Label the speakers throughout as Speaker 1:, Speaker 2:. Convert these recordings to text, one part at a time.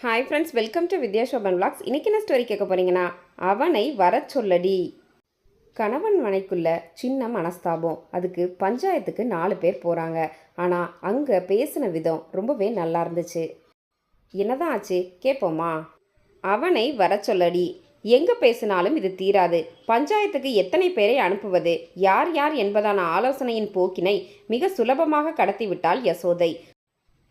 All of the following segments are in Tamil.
Speaker 1: Hi friends welcome to Vidya Sobhan blogs இன்றைக்கி என்ன ஸ்டோரி கேட்க போகிறீங்கன்னா அவனை வர சொல்லடி. கணவன் மனைக்குள்ள சின்ன மனஸ்தாபம். அதுக்கு பஞ்சாயத்துக்கு நாலு பேர் போகிறாங்க ஆனால் அங்கே பேசின விதம் ரொம்பவே நல்லா இருந்துச்சு. என்னதான் ஆச்சு? கேட்போமா அவனை வர சொல்லடி. எங்கே பேசினாலும் இது தீராது. பஞ்சாயத்துக்கு எத்தனை பேரை அனுப்புவது? யார் யார் என்பதான ஆலோசனையின் போக்கினை மிக சுலபமாக கடத்திவிட்டாள் யசோதை.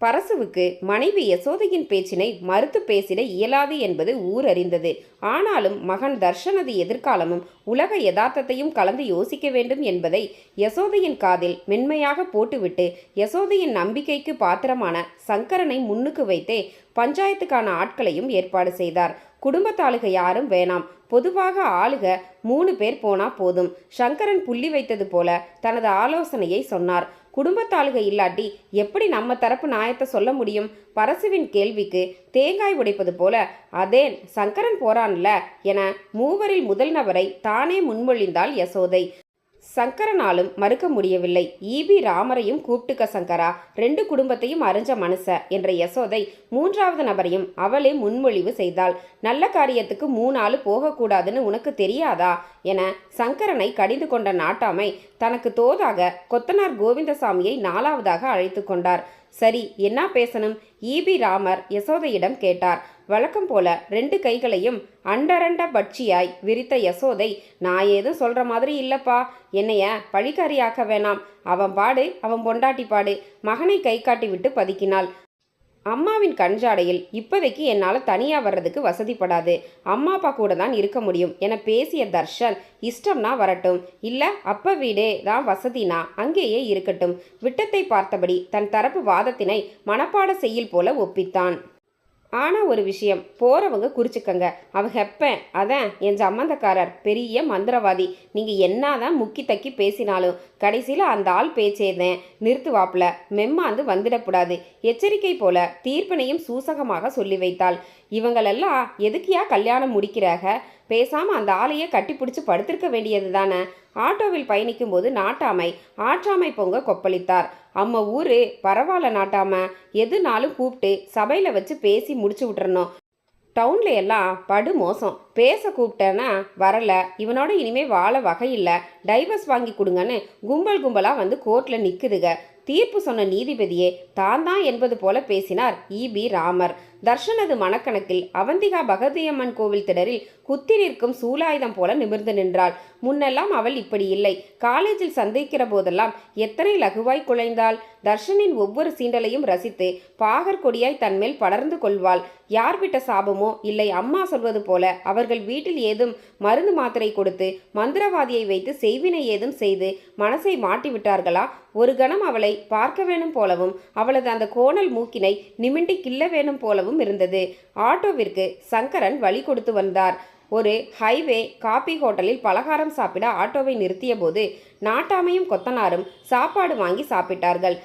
Speaker 1: பரசுவுக்கு மனைவி யசோதையின் பேச்சினை மறுத்து பேசிட இயலாது என்பது ஊர் அறிந்தது ஆனாலும் மகன் தர்ஷனது எதிர்காலமும் உலக யதார்த்தத்தையும் கலந்து யோசிக்க வேண்டும் என்பதை யசோதையின் காதில் மென்மையாக போட்டுவிட்டு யசோதையின் நம்பிக்கைக்கு பாத்திரமான சங்கரனை முன்னுக்கு வைத்தே பஞ்சாயத்துக்கான ஆட்களையும் ஏற்பாடு செய்தார். குடும்பத்தாளுக யாரும் வேணாம். பொதுவாக ஆளுக மூணு பேர் போனா போதும். சங்கரன் புள்ளி வைத்தது போல தனது ஆலோசனையை சொன்னார். குடும்பத்தாளுகை இல்லாட்டி எப்படி நம்ம தரப்பு நியாயத்தை சொல்ல முடியும்? பரசுவின் கேள்விக்கு தேங்காய் உடைப்பது போல அதேன் சங்கரன் போறான்ல என மூவரில் முதல் நபரை தானே முன்மொழிந்தாள் யசோதை. சங்கரனாலும் மறுக்க முடியவில்லை. ஈபி ராமரையும் கூப்பிட்டுக்க சங்கரா. ரெண்டு குடும்பத்தையும் அறிஞ்ச மனுஷ என்ற யசோதை மூன்றாவது நபரையும் அவளே முன்மொழிவு செய்தாள். நல்ல காரியத்துக்கு மூணாலு போகக்கூடாதுன்னு உனக்கு தெரியாதா? என சங்கரனை கடிந்து கொண்ட நாட்டாமை தனக்கு தோதாக கொத்தனார் கோவிந்தசாமியை நாலாவதாக அழைத்து கொண்டார். சரி என்ன பேசணும்? ஈபி ராமர் யசோதையிடம் கேட்டார். வழக்கம் போல ரெண்டு கைகளையும் அண்டரண்ட பட்சியாய் விரித்த யசோதை நான் ஏதும் சொல்கிற மாதிரி இல்லைப்பா. என்னைய பழிக்காரியாக்க வேணாம். அவன் பாடு அவன் பொண்டாட்டி பாடு. மகனை கை காட்டி விட்டு பதுக்கினாள். அம்மாவின் கண்ஜாடையில் இப்போதைக்கு என்னால் தனியாக வர்றதுக்கு வசதிப்படாது. அம்மா அப்பா கூட தான் இருக்க முடியும் என பேசிய தர்ஷன் இஷ்டம்னா வரட்டும். இல்லை அப்ப வீடே தான் வசதினா அங்கேயே இருக்கட்டும். விட்டத்தை பார்த்தபடி தன் தரப்பு வாதத்தினை மனப்பாட செய்யில் போல ஒப்பித்தான். ஆனால் ஒரு விஷயம் போகிறவங்க குறிச்சிக்கங்க. அவ ஹெப்பேன். அதான் என் சம்மந்தக்காரர் பெரிய மந்திரவாதி. நீங்கள் என்னதான் முக்கி தக்கி பேசினாலும் கடைசியில் அந்த ஆள் பேச்சேதேன் நிறுத்துவாப்புல. மெம்மாந்து வந்துடக்கூடாது. எச்சரிக்கை போல தீர்ப்பினையும் சூசகமாக சொல்லி வைத்தாள். இவங்களெல்லாம் எதுக்கியா கல்யாணம் முடிக்கிறாக? பேசாமல் அந்த ஆளையே கட்டிப்பிடிச்சு படுத்திருக்க வேண்டியது தானே ஆட்டோவில் பயணிக்கும்போது நாட்டாமை ஆற்றாமை பொங்க கொப்பளித்தார். அம்ம ஊரு பரவாயில்ல நாட்டாம. எதுனாலும் கூப்பிட்டு சபையில் வச்சு பேசி முடிச்சு விட்டுறணும். டவுன்ல எல்லாம் படு மோசம். பேச கூப்பிட்டேன்னா வரலை. இவனோட இனிமேல் வாழ வகையில்லை டைவர்ஸ் வாங்கி கொடுங்கன்னு கும்பல் கும்பலாக வந்து கோர்ட்டில் நிற்குதுக தீர்ப்பு சொன்ன நீதிபதியே தான் தான் என்பது போல பேசினார் இபி ராமர். தர்ஷனது மனக்கணக்கில் அவந்திகா பகவதியம்மன் கோவில் திடரில் குத்தி நிற்கும் சூலாயுதம் போல நிமிர்ந்து நின்றாள். முன்னெல்லாம் அவள் இப்படி இல்லை. காலேஜில் சந்திக்கிற போதெல்லாம் எத்தனை லகுவாய் குலைந்தாள் தர்ஷனின் ஒவ்வொரு சீண்டலையும் ரசித்து பாகற்கொடியாய் தன்மேல் படர்ந்து கொள்வாள். யார் விட்ட சாபமோ இல்லை அம்மா சொல்வது போல அவர்கள் வீட்டில் ஏதும் மருந்து மாத்திரை கொடுத்து மந்திரவாதியை வைத்து செய்வினை ஏதும் செய்து மனசை மாட்டி விட்டார்களா ஒரு கணம் அவளை பார்க்க வேணும் போலவும் அவளது அந்த கோணல் மூக்கினை நிமிண்டி கிள்ள வேணும் போலவும் இருந்தது. ஆட்டோவிற்கு சங்கரன் வழி கொடுத்து வந்தார். ஒரு ஹைவே காபி ஹோட்டலில் பலகாரம் சாப்பிட ஆட்டோவை நிறுத்திய போது நாட்டாமையும் கொத்தனாரும் சாப்பாடு வாங்கி சாப்பிட்டார்கள்.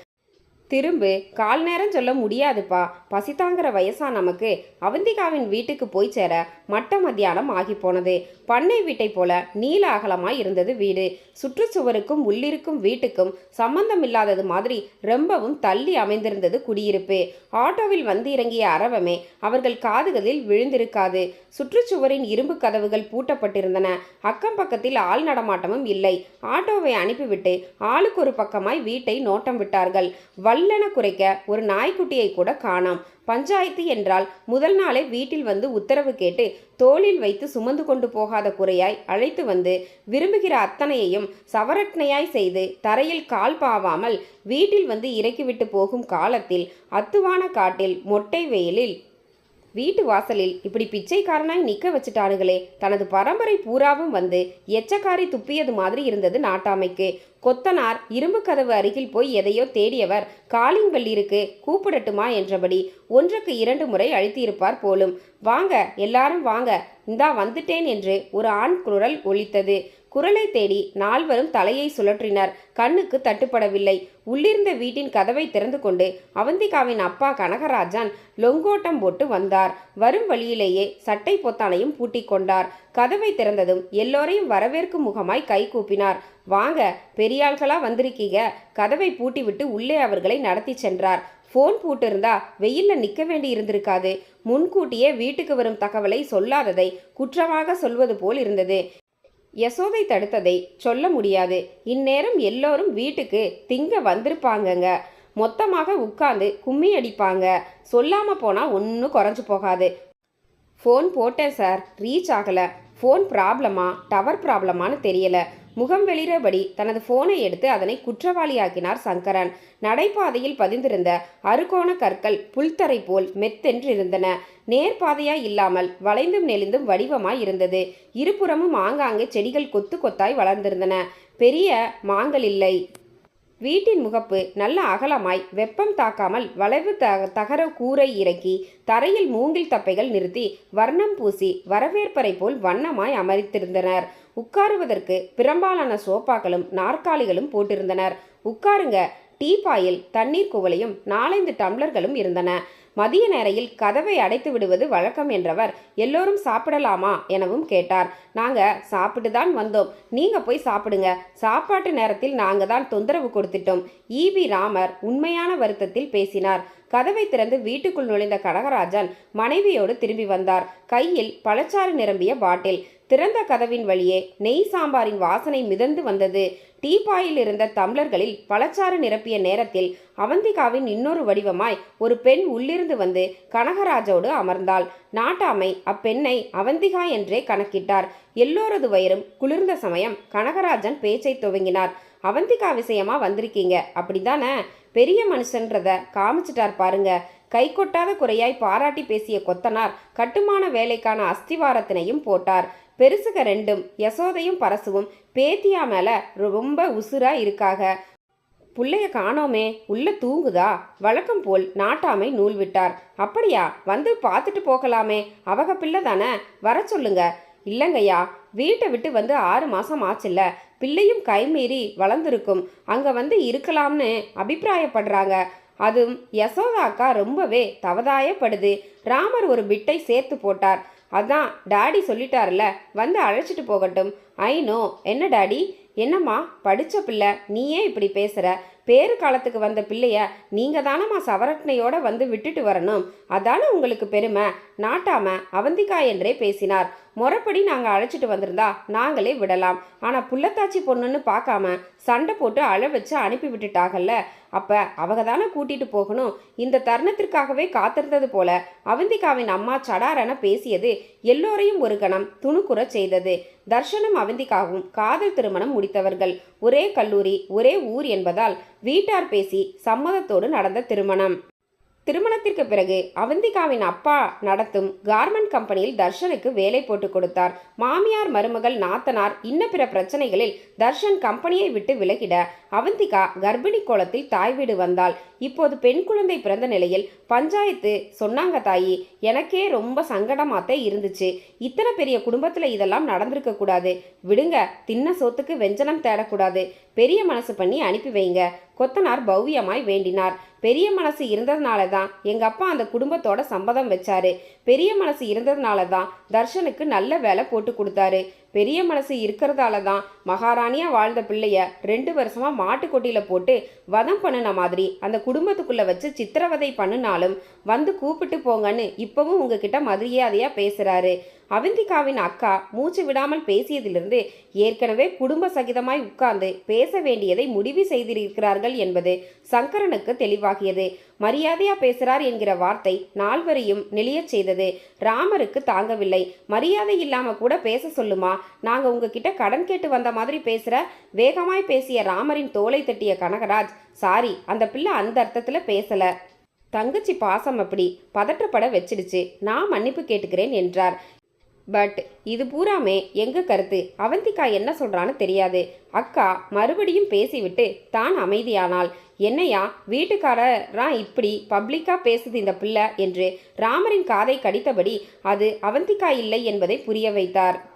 Speaker 1: திரும்பு கால் நேரம் சொல்ல முடியாதுப்பா பசி தாங்குற வயசா நமக்கு. அவந்திகாவின் வீட்டுக்கு போய் சேர மட்ட மத்தியானம் ஆகி போனது பண்ணை வீட்டை போல நீல அகலமாய் இருந்தது வீடு. சுற்றுச்சுவருக்கும் உள்ளிருக்கும் வீட்டுக்கும் சம்பந்தமில்லாதது மாதிரி ரொம்பவும் தள்ளி அமைந்திருந்தது குடியிருப்பு. ஆட்டோவில் வந்து இறங்கிய அரவமே அவர்கள் காதுகளில் விழுந்திருக்காது. சுற்றுச்சுவரின் இரும்பு கதவுகள் பூட்டப்பட்டிருந்தன. அக்கம் பக்கத்தில் ஆள் நடமாட்டமும் இல்லை. ஆட்டோவை அனுப்பிவிட்டு ஆளுக்கு ஒரு பக்கமாய் வீட்டை நோட்டம் விட்டார்கள். வல்லென குறைக்க ஒரு நாய்க்குட்டியை கூட காணோம். பஞ்சாயத்து என்றால் முதல் நாளே வீட்டில் வந்து உத்தரவு கேட்டு தோளில் வைத்து சுமந்து கொண்டு போகாத குறையாய் அழைத்து வந்து விரும்புகிற அத்தனையையும் சவரட்னையாய் செய்து தரையில் கால் பாவாமல் வீட்டில் வந்து இறக்கிவிட்டு போகும் காலத்தில் அத்துவான காட்டில் மொட்டை வெயிலில் வீட்டு வாசலில் இப்படி பிச்சைக்காரனாய் நிற்க வச்சுட்டானுங்களே. தனது பரம்பரை பூராவும் வந்து எச்சக்காரி துப்பியது மாதிரி இருந்தது நாட்டாமைக்கு. கொத்தனார் இரும்பு கதவு அருகில் போய் எதையோ தேடியவர் காலிங் பெல் இருக்கு கூப்பிடட்டுமா? என்றபடி ஒன்றுக்கு இரண்டு முறை அழுத்தியிருப்பார் போலும். வாங்க எல்லாரும் வாங்க இந்தா வந்துட்டேன் என்று ஒரு ஆண் குரல் ஒலித்தது. குரலை தேடி நால்வரும் தலையை சுழற்றினர். கண்ணுக்கு தட்டுப்படவில்லை. உள்ளிருந்த வீட்டின் கதவை திறந்து கொண்டு அவந்திகாவின் அப்பா கனகராஜன் லொங்கோட்டம் போட்டு வந்தார். வரும் வழியிலேயே சட்டை பொத்தானையும் பூட்டிக் கொண்டார். கதவை திறந்ததும் எல்லோரையும் வரவேற்கும் முகமாய் கை கூப்பினார். வாங்க பெரியாள்களா வந்திருக்கீங்க. கதவை பூட்டிவிட்டு உள்ளே அவர்களை நடத்தி சென்றார். ஃபோன் போட்டிருந்தா வெயில்ல நிற்க வேண்டி இருந்திருக்காது. முன்கூட்டியே வீட்டுக்கு வரும் தகவலை சொல்லாததை குற்றமாக சொல்வது போல் இருந்தது. யசோதை தடுத்ததை சொல்ல முடியாது. இந்நேரம் எல்லோரும் வீட்டுக்கு திங்க வந்திருப்பாங்கங்க. மொத்தமாக உட்கார்ந்து கும்மி அடிப்பாங்க. சொல்லாமல் போனால் ஒன்றும் குறைஞ்சு போகாது. ஃபோன் போட்டேன் சார். ரீச் ஆகலை. ஃபோன் ப்ராப்ளமா? டவர் ப்ராப்ளமான்னு தெரியலை. முகம் வெளிரபடி தனது ஃபோனை எடுத்து அதனை குற்றவாளியாக்கினார் சங்கரன். நடைபாதையில் பதிந்திருந்த அறுகோண கற்கள் புல்தரை போல் மெத்தென்றிருந்தன. நேர்பாதையாய் இல்லாமல் வளைந்தும் நெளிந்தும் வடிவமாய் இருந்தது. இருபுறமும் ஆங்காங்கே செடிகள் கொத்து கொத்தாய் வளர்ந்திருந்தன. பெரிய மாங்கல் இல்லை. வீட்டின் முகப்பு நல்ல அகலமாய் வெப்பம் தாக்காமல் வளைவு த தகர கூரை இறக்கி தரையில் மூங்கில் தப்பைகள் நிறுத்தி வர்ணம் பூசி வரவேற்பறை போல் வண்ணமாய் அமர்த்திருந்தனர். உட்காருவதற்கு பிரம்பாலான சோபாக்களும் நாற்காலிகளும் போட்டிருந்தனர். உட்காருங்க. டீபாயில் தண்ணீர் குவளையும் நாலைந்து டம்ளர்களும் இருந்தன. மதிய நேரையில் கதவை அடைத்து விடுவது வழக்கம் என்றவர் எல்லோரும் சாப்பிடலாமா? எனவும் கேட்டார். நாங்க சாப்பிட்டு தான் வந்தோம். நீங்க போய் சாப்பிடுங்க. சாப்பாட்டு நேரத்தில் நாங்க தான் தொந்தரவு கொடுத்துட்டோம். ஈபி ராமர் உண்மையான வருத்தத்தில் பேசினார். கதவை திறந்து வீட்டுக்குள் நுழைந்த கனகராஜன் மனைவியோடு திரும்பி வந்தார். கையில் பழச்சாறு நிரம்பிய பாட்டில். திறந்த கதவின் வழியே நெய் சாம்பாரின் வாசனை மிதந்து வந்தது. டீபாயில் இருந்த தம்ளர்களில் பழச்சாறு நிரப்பிய நேரத்தில் அவந்திகாவின் இன்னொரு வடிவமாய் ஒரு பெண் உள்ளிருந்து வந்து கனகராஜோடு அமர்ந்தாள். நாட்டாமை அப்பெண்ணை அவந்திகா என்றே கணக்கிட்டார். எல்லோரது வயிறும் குளிர்ந்த சமயம் கனகராஜன் பேச்சை துவங்கினார். அவந்திகா விஷயமா வந்திருக்கீங்க? அப்படிதானே பெரிய மனுஷன்றத காமிச்சிட்டார் பாருங்க. கை கொட்டாத குறையாய் பாராட்டி பேசிய கொத்தனார் கட்டுமான வேலைக்கான அஸ்திவாரத்தினையும் போட்டார். பெருசுக ரெண்டும் யசோதையும் பரசுவும் பேத்தியா மேல ரொம்ப உசுரா இருக்காக. புள்ளைய காணோமே உள்ள தூங்குதா? வழக்கம் போல் நாட்டாமை நூல் விட்டார் அப்படியா? வந்து பார்த்துட்டு போகலாமே. அவக பிள்ளை தானே? வர சொல்லுங்க. இல்லைங்கய்யா வீட்டை விட்டு வந்து ஆறு மாசம் ஆச்சுல்ல. பிள்ளையும் கைமீறி வளர்ந்துருக்கும். அங்க வந்து இருக்கலாம்னு அபிப்பிராயப்படுறாங்க. அதுவும் யசோதா அக்கா ரொம்பவே தவதாயப்படுது. ராமர் ஒரு பிட்டை சேர்த்து போட்டார். அதான் டாடி சொல்லிட்டார்ல வந்து அழைச்சிட்டு போகட்டும். ஐனோ என்ன டாடி? என்னம்மா படித்த பிள்ளை நீயே இப்படி பேசுகிற பேரு காலத்துக்கு வந்த பிள்ளைய நீங்கள் தானம்மா சவரட்னையோட வந்து விட்டுட்டு வரணும். அதான உங்களுக்கு பெருமை? நாட்டாம அவந்திகா என்றே பேசினார். முறைப்படி நாங்கள் அழைச்சிட்டு வந்திருந்தா நாங்களே விடலாம். ஆனால் புள்ளத்தாச்சி பொண்ணுன்னு பார்க்காம சண்டை போட்டு அழ வச்சு அனுப்பி விட்டுட்டாகல்ல? அப்போ அவங்க தானே கூட்டிகிட்டு போகணும்? இந்த தருணத்திற்காகவே காத்திருந்தது போல அவந்திகாவின் அம்மா சடாரென பேசியது எல்லோரையும் ஒரு கணம் துணுக்குறச் செய்தது. தர்ஷனும் அவந்திகாவும் காதல் திருமணம் முடித்தவர்கள். ஒரே கல்லூரி ஒரே ஊர் என்பதால் வீட்டார் பேசி சம்மதத்தோடு நடந்த திருமணம். திருமணத்திற்கு பிறகு அவந்திகாவின் அப்பா நடத்தும் கார்மெண்ட் கம்பெனியில் தர்ஷனுக்கு வேலை போட்டு கொடுத்தார். மாமியார் மருமகள் நாத்தனார் இன்ன பிற பிரச்சனைகளில் தர்ஷன் கம்பெனியை விட்டு விலகிட அவந்திகா கர்ப்பிணி கோலத்தில் தாய் வீடு வந்தாள். இப்போது பெண் குழந்தை பிறந்த நிலையில் பஞ்சாயத்து சொன்னாங்க தாயி எனக்கே ரொம்ப சங்கடமாத்தே இருந்துச்சு. இத்தனை பெரிய குடும்பத்தில் இதெல்லாம் நடந்திருக்க கூடாது. விடுங்க தின்ன சோத்துக்கு வெஞ்சனம் தேடக்கூடாது. பெரிய மனசு பண்ணி அனுப்பி வைங்க. கொத்தனார் பவ்யமாய் வேண்டினார். பெரிய மனசு இருந்ததுனால தான் எங்கள் அப்பா அந்த குடும்பத்தோட சம்மதம் வச்சாரு. பெரிய மனசு இருந்ததுனால தான் தர்ஷனுக்கு நல்ல வேலை போட்டு கொடுத்தாரு. பெரிய மனசு இருக்கிறதால தான் மகாராணியாக வாழ்ந்த பிள்ளைய ரெண்டு வருஷமாக மாட்டுக்கொட்டியில் போட்டு வதம் பண்ணின மாதிரி அந்த குடும்பத்துக்குள்ளே வச்சு சித்திரவதை பண்ணினாலும் வந்து கூப்பிட்டு போங்கன்னு இப்போவும் உங்ககிட்ட மரியாதையா பேசுகிறாரு அவந்திகாவின் அக்கா மூச்சு விடாமல் பேசியதிலிருந்து ஏற்கனவே குடும்ப சகிதமாய் உட்கார்ந்து பேச வேண்டியதை முடிவு செய்திருக்கிறார்கள் என்பது சங்கரனுக்கு தெளிவாகியது. மரியாதையா பேசுகிறார் என்கிற வார்த்தை நால்வரையும் நெளியச் செய்தது. ராமருக்கு தாங்கவில்லை. மரியாதை இல்லாம கூட பேச சொல்லுமா? நாங்க உங்ககிட்ட கடன் கேட்டு வந்த மாதிரி பேசுற வேகமாய் பேசிய ராமரின் தோலை தட்டிய கனகராஜ் சாரி அந்த பிள்ளை அந்த அர்த்தத்துல பேசல. தங்கச்சி பாசம் அப்படி பதற்றப்பட வச்சிடுச்சு. நான் மன்னிப்பு கேட்டுக்கிறேன் என்றார். பட் இது பூராமே எங்க கருத்து? அவந்திகா என்ன சொல்றான்னு தெரியாது. அக்கா மறுபடியும் பேசிவிட்டு தான் அமைதியானாள். என்னையா வீட்டுக்காரரா இப்படி பப்ளிக்கா பேசுது இந்த பிள்ளை? என்று ராமரின் காதை கடித்தபடி அது அவந்திகா இல்லை என்பதை புரிய வைத்தார்.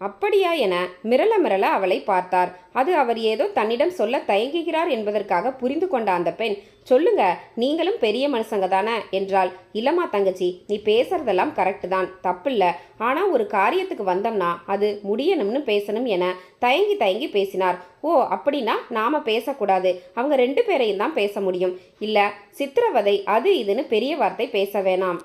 Speaker 1: அப்படியா என மிரள மிரள அவளை பார்த்தார். அது அவர் ஏதோ தன்னிடம் சொல்ல தயங்குகிறார் என்பதற்காக புரிந்து கொண்ட அந்த பெண் சொல்லுங்க நீங்களும் பெரிய மனுஷங்க தானே? என்றால் இல்லம்மா தங்கச்சி நீ பேசுறதெல்லாம் கரெக்டு தான். தப்பில்ல. ஆனா ஒரு காரியத்துக்கு வந்தோம்னா அது முடியணும்னு பேசணும் என தயங்கி தயங்கி பேசினார். ஓ அப்படின்னா நாம பேசக்கூடாது. அவங்க ரெண்டு பேரையும் தான் பேச முடியும். இல்ல சித்திரவதை அது இதுன்னு பெரிய வார்த்தை பேச வேணாம்.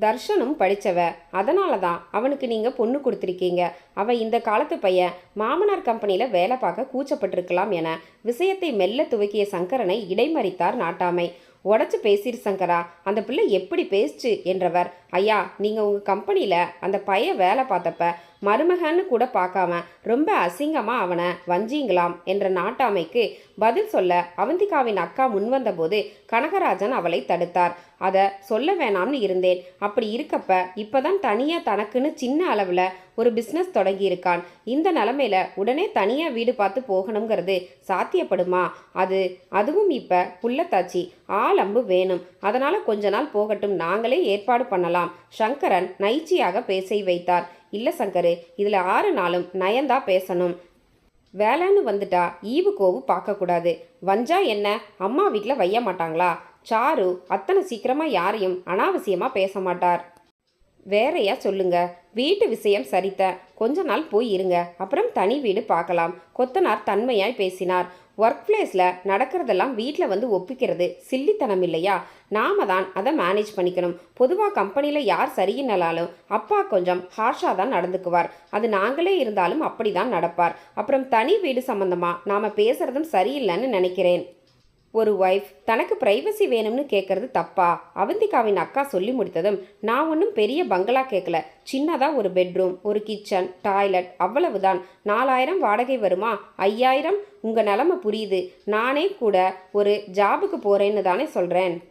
Speaker 1: தர்ஷனும் படித்தவ அதனால தான் அவனுக்கு நீங்கள் பொண்ணு கொடுத்துருக்கீங்க. அவன் இந்த காலத்து பையன் மாமனார் கம்பெனியில் வேலை பார்க்க கூச்சப்பட்டிருக்கலாம் என விஷயத்தை மெல்ல துவக்கிய சங்கரனை இடைமறித்தார் நாட்டாமை. உடச்சி பேசிரு சங்கரா. அந்த பிள்ளை எப்படி பேசுச்சு? என்றவர் ஐயா நீங்கள் உங்கள் கம்பெனியில் அந்த பையன் வேலை பார்த்தப்ப மருமகன்னு கூட பார்க்காம ரொம்ப அசிங்கமாக அவனை வஞ்சிங்களாம் என்ற நாட்டாமைக்கு பதில் சொல்ல அவந்திகாவின் அக்கா முன்வந்தபோது கனகராஜன் அவளை தடுத்தார். அதை சொல்ல வேணாம்னு இருந்தேன். அப்படி இருக்கப்ப இப்போதான் தனியாக தனக்குன்னு சின்ன அளவில் ஒரு பிஸ்னஸ் தொடங்கியிருக்கான். இந்த நிலமையில உடனே தனியாக வீடு பார்த்து போகணுங்கிறது சாத்தியப்படுமா? அது அதுவும் இப்போ புள்ளத்தாச்சி ஆளம்பு வேணும். அதனால் கொஞ்ச நாள் போகட்டும். நாங்களே ஏற்பாடு பண்ணலாம். சங்கரன் நைச்சியாக பேசி வைத்தார். இல்லை சங்கரு இதில் ஆறு நாளும் நயந்தா பேசணும். வேலைன்னு வந்துட்டா ஈவு கோவு பார்க்கக்கூடாது. வஞ்சா என்ன? அம்மா வீட்டில் வைய மாட்டாங்களா? சாரு அத்தனை சீக்கிரமாக யாரையும் அனாவசியமாக பேச மாட்டார். வேறையா சொல்லுங்க. வீட்டு விஷயம் சரித்த. கொஞ்ச நாள் போய் இருங்க. அப்புறம் தனி வீடு பார்க்கலாம். கொத்தனார் தன்மையாய் பேசினார். ஒர்க் பிளேஸில் நடக்கிறதெல்லாம் வீட்டில் வந்து ஒப்பிக்கிறது சில்லித்தனம் இல்லையா நாம தான் அதை மேனேஜ் பண்ணிக்கணும். பொதுவாக கம்பெனியில் யார் சரியின்னாலும் அப்பா கொஞ்சம் ஹார்ஷாக தான் நடந்துக்குவார். அது நாங்களே இருந்தாலும் அப்படி தான் நடப்பார். அப்புறம் தனி வீடு சம்மந்தமாக நாம் பேசுகிறதும் சரியில்லைன்னு நினைக்கிறேன். ஒரு ஒய்ஃப் தனக்கு பிரைவசி வேணும்னு கேட்கறது தப்பா? அவந்திகாவின் அக்கா சொல்லி முடித்ததும் நான் ஒன்றும் பெரிய பங்களா கேட்கல சின்னதாக ஒரு பெட்ரூம் ஒரு கிச்சன் டாய்லெட் அவ்வளவுதான். நாலாயிரம் வாடகை வருமா? ஐயாயிரம்? உங்கள் நிலமை புரியுது. நானே கூட ஒரு ஜாபுக்கு போகிறேன்னு தானே சொல்கிறேன்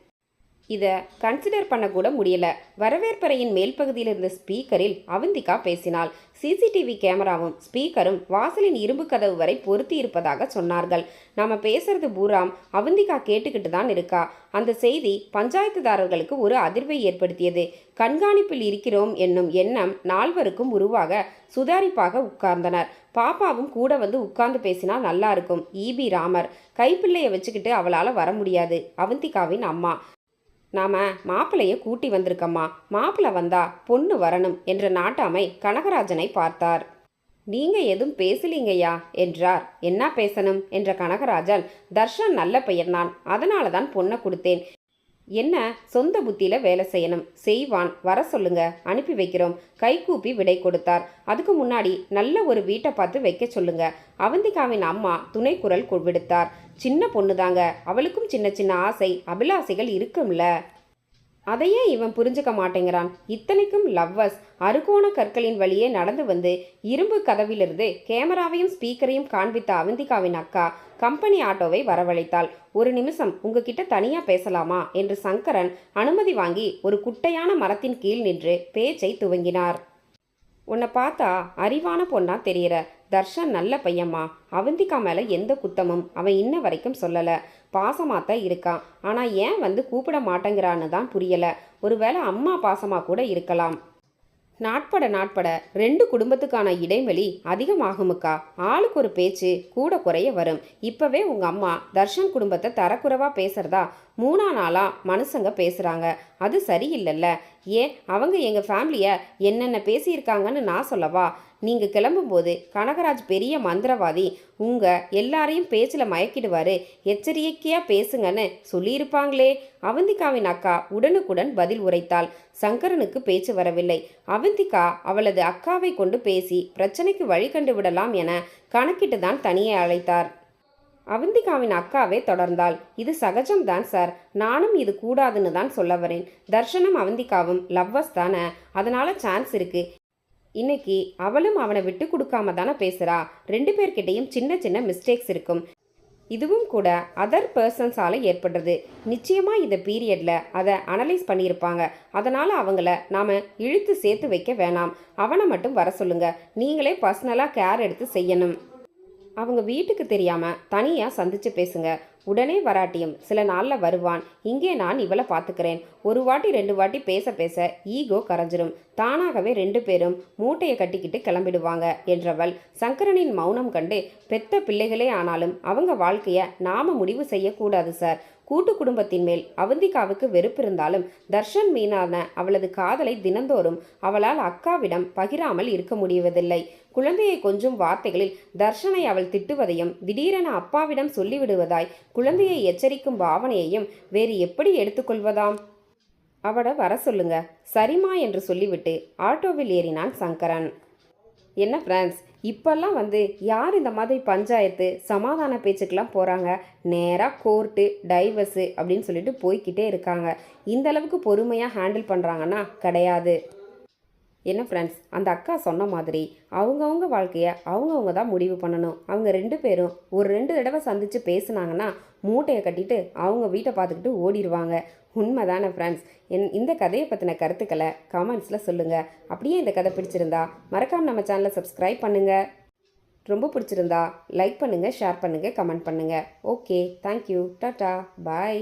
Speaker 1: இதை கன்சிடர் பண்ணக்கூட முடியல. வரவேற்பறையின் மேல் பகுதியில் இருந்த ஸ்பீக்கரில் அவந்திகா பேசினாள். சிசிடிவி கேமராவும் ஸ்பீக்கரும் வாசலின் இரும்பு கதவு வரை பொருத்தி இருப்பதாக சொன்னார்கள். நாம பேசுறது பூராம் அவந்திகா கேட்டுக்கிட்டு தான் இருக்கா. அந்த செய்தி பஞ்சாயத்துதாரர்களுக்கு ஒரு அதிர்வை ஏற்படுத்தியது. கண்காணிப்பில் இருக்கிறோம் என்னும் எண்ணம் நால்வருக்கும் உருவாக சுதாரிப்பாக உட்கார்ந்தனர். பாப்பாவும் கூட வந்து உட்கார்ந்து பேசினா நல்லா இருக்கும். ஈபி ராமர். கைப்பிள்ளையை வச்சுக்கிட்டு அவளால் வர முடியாது. அவந்திகாவின் அம்மா. நாம மாப்பிளையை கூட்டி வந்திருக்கம்மா. மாப்பிள்ளை வந்தா பொண்ணு வரணும் என்ற நாட்டாமை கனகராஜனை பார்த்தார். நீங்க எதுவும் பேசலீங்கய்யா என்றார். என்ன பேசணும்? என்ற கனகராஜன் தர்ஷன் நல்ல பெயர்தான். அதனால தான் பொண்ணை கொடுத்தேன். என்ன? சொந்த புத்தியில வேலை செய்யணும். செய்வான். வர சொல்லுங்க. அனுப்பி வைக்கிறோம். கைகூப்பி விடை கொடுத்தார். அதுக்கு முன்னாடி நல்ல ஒரு வீட்டை பார்த்து வைக்க சொல்லுங்க. அவந்திகாவின் அம்மா துணை குரல் விடுத்தார். சின்ன பொண்ணு தாங்க அவளுக்கும் சின்ன சின்ன ஆசை. அபிலாசைகள் இருக்கும்ல. அதையே இவன் புரிஞ்சுக்க மாட்டேங்கிறான். இத்தனைக்கும் லவ்வர்ஸ். அறுகோண கற்களின் வழியே நடந்து வந்து இரும்பு கதவிலிருந்து கேமராவையும் ஸ்பீக்கரையும் காண்பித்த அவந்திகாவின் அக்கா. கம்பெனி ஆட்டோவை வரவழைத்தாள். ஒரு நிமிஷம் உங்ககிட்ட தனியா பேசலாமா? என்று சங்கரன் அனுமதி வாங்கி ஒரு குட்டையான மரத்தின் கீழ் நின்று பேச்சை துவங்கினார். உன்னை பார்த்தா அறிவான பொண்ணா தெரியற. தர்ஷன் நல்ல பையம்மா. அவந்திகா மேலே எந்த குத்தமும் அவன் இன்ன வரைக்கும் சொல்லலை. பாசமாத்தான் இருக்கான் ஆனால் ஏன் வந்து கூப்பிட மாட்டேங்கிறான்னு தான் புரியலை. ஒருவேளை அம்மா பாசமாக கூட இருக்கலாம். நாட்பட நாட்பட ரெண்டு குடும்பத்துக்கான இடைவெளி அதிகமாகுமுக்கா? ஆளுக்கு ஒரு பேச்சு கூட குறைய வரும். இப்பவே உங்க அம்மா தர்ஷன் குடும்பத்தை தரக்குறைவாக பேசுறதா மூணா நாளா மனுஷங்க பேசுறாங்க. அது சரியில்லைல்ல. ஏன்? அவங்க எங்க ஃபேமிலிய என்னென்ன பேசியிருக்காங்கன்னு நான் சொல்லவா? நீங்கள் கிளம்பும்போது கனகராஜ் பெரிய மந்திரவாதி உங்கள் எல்லாரையும் பேச்சில் மயக்கிடுவார். எச்சரிக்கையாக பேசுங்கன்னு சொல்லியிருப்பாங்களே. அவந்திகாவின் அக்கா உடனுக்குடன் பதில் உரைத்தாள். சங்கரனுக்கு பேச்சு வரவில்லை. அவந்திகா அவளது அக்காவை கொண்டு பேசி பிரச்சனைக்கு வழி கண்டு விடலாம் என கணக்கிட்டு தான் தனியே அழைத்தார். அவந்திகாவின் அக்காவே தொடர்ந்தாள். இது சகஜம்தான் சார். நானும் இது கூடாதுன்னு தான் சொல்ல வரேன். தர்ஷனும் அவந்திகாவும் லவ்வர்ஸ் தானே. அதனால சான்ஸ் இருக்கு. இன்னைக்கு அவளும் அவனை விட்டு கொடுக்காம தானே பேசுறா. ரெண்டு பேர்கிட்டயும் சின்ன சின்ன மிஸ்டேக்ஸ் இருக்கும். இதுவும் கூட அதர் பர்சன்ஸால் ஏற்படுறது. நிச்சயமாக இந்த பீரியடில் அதை அனலைஸ் பண்ணியிருப்பாங்க. அதனால் அவங்கள நாம் இழுத்து சேர்த்து வைக்க வேணாம். அவனை மட்டும் வர சொல்லுங்கள் நீங்களே பர்சனலாக கேர் எடுத்து செய்யணும். அவங்க வீட்டுக்கு தெரியாமல் தனியாக சந்திச்சு பேசுங்க. உடனே வராட்டியும் சில நாளில் வருவான். இங்கே நான் இவளை பார்த்துக்கிறேன் ஒரு வாட்டி ரெண்டு வாட்டி பேச பேச ஈகோ கரைஞ்சிரும். தானாகவே ரெண்டு பேரும் மூட்டையை கட்டிக்கிட்டு கிளம்பிடுவாங்க என்றவள் சங்கரனின் மௌனம் கண்டு பெத்த பிள்ளைகளே ஆனாலும் அவங்க வாழ்க்கையை நாம முடிவு செய்யக்கூடாது சார். கூட்டு குடும்பத்தின் மேல் அவந்திகாவுக்கு வெறுப்பு இருந்தாலும் தர்ஷன் மீனான அவளது காதலை தினந்தோறும் அவளால் அக்காவிடம் பகிராமல் இருக்க முடிவதில்லை. குழந்தையை கொஞ்சம் வார்த்தைகளில் தர்ஷனை அவள் திட்டுவதையும் திடீரென அப்பாவிடம் சொல்லிவிடுவதாய் குழந்தையை எச்சரிக்கும் பாவனையையும் வேறு எப்படி எடுத்துக்கொள்வதாம்? அவட வர சொல்லுங்க. சரிமா என்று சொல்லிவிட்டு ஆட்டோவில் ஏறினான் சங்கரன். என்ன ஃப்ரெண்ட்ஸ் இப்போல்லாம் வந்து யார் இந்த மாதிரி பஞ்சாயத்து சமாதான பேச்சுக்கெல்லாம் போகிறாங்க நேராக கோர்ட்டு டைவர்ஸு அப்படின்னு சொல்லிட்டு போய்க்கிட்டே இருக்காங்க. இந்த அளவுக்கு பொறுமையாக ஹேண்டில் பண்ணுறாங்கன்னா கிடையாது. என்ன ஃப்ரெண்ட்ஸ் அந்த அக்கா சொன்ன மாதிரி அவங்கவுங்க வாழ்க்கையை அவங்கவுங்க தான் முடிவு பண்ணணும். அவங்க ரெண்டு பேரும் ஒரு ரெண்டு தடவை சந்தித்து பேசுனாங்கன்னா மூட்டையை கட்டிட்டு அவங்க வீட்டை பார்த்துக்கிட்டு ஓடிடுவாங்க. உண்மைதானே ஃப்ரெண்ட்ஸ் என் இந்த கதையை பற்றின கருத்துக்களை கமெண்ட்ஸில் சொல்லுங்கள் அப்படியே இந்த கதை பிடிச்சிருந்தா மறக்காமல் நம்ம சேனலை சப்ஸ்கிரைப் பண்ணுங்கள் ரொம்ப பிடிச்சிருந்தா லைக் பண்ணுங்கள் ஷேர் பண்ணுங்கள் கமெண்ட் பண்ணுங்கள் ஓகே தேங்க்யூ டாட்டா பாய்